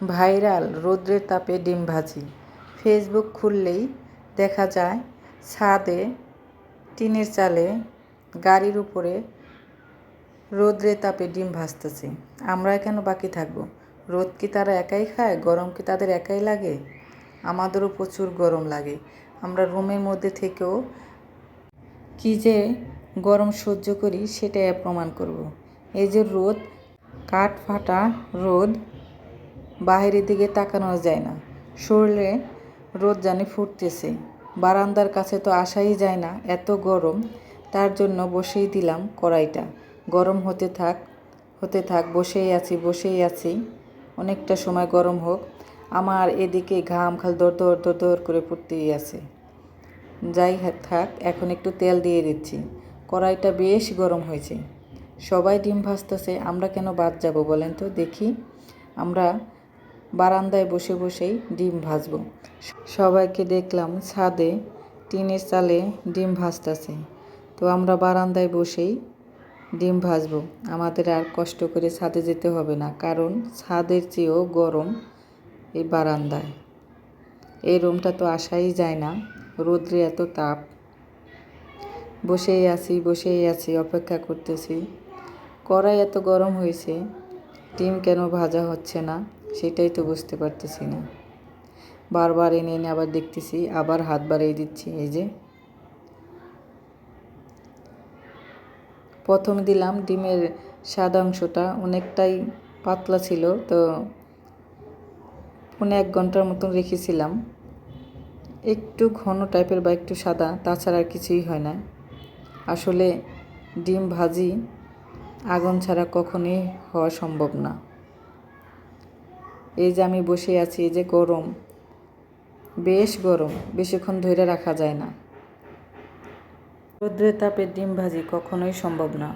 Viral রৌদ্রের তাপে ডিম ভাজি। ফেসবুক খুললেই দেখা যায়, ছাদে, টিনের চালে, গাড়ির উপরে রৌদ্রের তাপে ডিম ভাজতেছে। আমরা কেন বাকি থাকব? রোদ কি তারা একাই খায়? গরম কি তাদের একাই লাগে? আমাদেরও প্রচুর গরম লাগে। আমরা রুমের মধ্যে থেকেও কি যে গরম সহ্য করি, সেটাই প্রমাণ করব। এই যে রোদ, কাঠ ফাটা রোদ বাহিরের দিকে তাকানো যায় না। শরীরে রোদ জানি ফুটতেছে। বারান্দার কাছে তো আসাই যায় না, এত গরম। তার জন্য বসেই দিলাম কড়াইটা। গরম হতে থাক হতে থাক, বসেই আছি বসেই আছি। অনেকটা সময় গরম হোক। আমার এদিকে ঘাম খাল দর দর দর দর করে পড়তেই আছে। যাই থাক, এখন একটু তেল দিয়ে দিচ্ছি। কড়াইটা বেশ গরম হয়েছে। সবাই ডিম ভাজতেছে, আমরা কেন বাদ যাব বলেন তো? দেখি। আমরা বারান্দায় বসে বসেই ডিম ভাজবো। সবাইকে দেখলাম ছাদে টিনের চালে ডিম ভাজতেছে। তো আমরা বারান্দায় বসেই ডিম ভাজবো। আমাদের আর কষ্ট করে ছাদে যেতে হবে না, কারণ ছাদের চেয়েও গরম এই বারান্দায়। এই রুমটা তো আসাই যায় না, রোদ্রে এত তাপ। বসেই আছি বসেই আছি, অপেক্ষা করতেছি। কড়াই এত গরম হয়েছে, ডিম কেন ভাজা হচ্ছে না? সেটাই তো বুঝতে পারতেছি না। বারবার এনে এনে আবার দেখতেছি, আবার হাত বাড়িয়ে দিচ্ছি, এই যে। প্রথম দিলাম ডিমের সাদা অংশটা, অনেকটাই পাতলা ছিল, তো পনে এক ঘণ্টার মতন রেখেছিলাম। একটু ঘন টাইপের বা একটু সাদা, তাছাড়া আর কিছুই হয় না। আসলে ডিম ভাজি আগুন ছাড়া কখনই হওয়া সম্ভব না। এই যে আমি বসে আছি, এই যে গরম। বেশ গরম, বেশিক্ষণ ধরে রাখা যায় না। রৌদ্রের তাপে ডিম ভাজি কখনোই সম্ভব না।